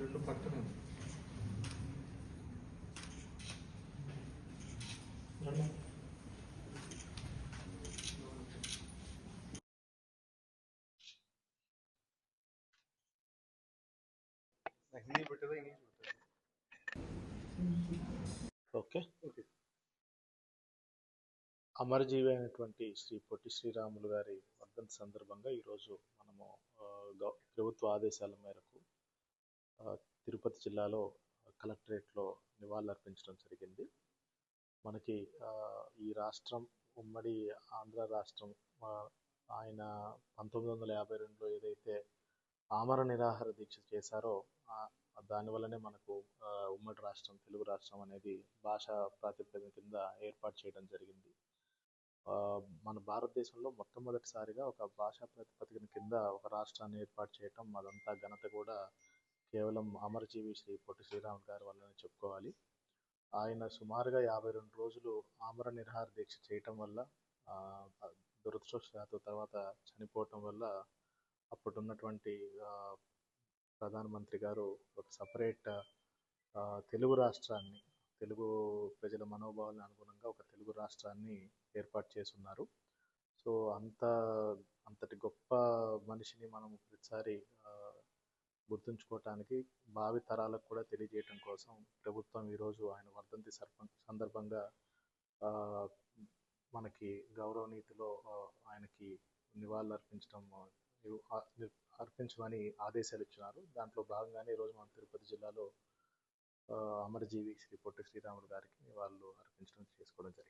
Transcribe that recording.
రెండు పక్కన పెట్టదా ఓకే అమరజీవి అయినటువంటి శ్రీ పొట్టి శ్రీరాములు గారి వర్ధంతి సందర్భంగా ఈరోజు మనము ప్రభుత్వ ఆదేశాల మేరకు తిరుపతి జిల్లాలో కలెక్టరేట్లో నివాళులర్పించడం జరిగింది. మనకి ఈ రాష్ట్రం ఉమ్మడి ఆంధ్ర రాష్ట్రం ఆయన పంతొమ్మిది వందల యాభై రెండులో ఏదైతే ఆమర నిరాహార దీక్ష చేశారో దానివల్లనే మనకు ఉమ్మడి రాష్ట్రం తెలుగు రాష్ట్రం అనేది భాషా ప్రాతిపదిక కింద ఏర్పాటు చేయడం జరిగింది. మన భారతదేశంలో మొట్టమొదటిసారిగా ఒక భాషా ప్రాతిపదికన కింద ఒక రాష్ట్రాన్ని ఏర్పాటు చేయటం అదంతా ఘనత కూడా కేవలం అమరజీవి శ్రీ పొట్టి శ్రీరామ్ గారి వల్లనే చెప్పుకోవాలి. ఆయన సుమారుగా యాభై రెండు రోజులు ఆమర నిరాహార దీక్ష చేయటం వల్ల ఆ, దురదృష్టవశాత్తు తర్వాత చనిపోవటం వల్ల అప్పుడు ఉన్నటువంటి ప్రధానమంత్రి గారు ఒక సపరేట్ తెలుగు రాష్ట్రాన్ని తెలుగు ప్రజల మనోభావాలను అనుగుణంగా ఒక తెలుగు రాష్ట్రాన్ని ఏర్పాటు చేస్తున్నారు. సో అంత అంతటి గొప్ప మనిషిని మనం ప్రతిసారి గుర్తుంచుకోవటానికి భావి తరాలకు కూడా తెలియజేయటం కోసం ప్రభుత్వం ఈరోజు ఆయన వర్ధంతి సర్ప సందర్భంగా మనకి గౌరవనీతిలో ఆయనకి నివాళులు అర్పించడం అర్పించమని ఆదేశాలు ఇచ్చినారు. దాంట్లో భాగంగానే ఈరోజు మన తిరుపతి జిల్లాలో ఆ, అమరజీవి శ్రీ పొట్టి శ్రీరాములు గారికి వాళ్ళు అర్పించడం చేసుకోవడం జరిగింది.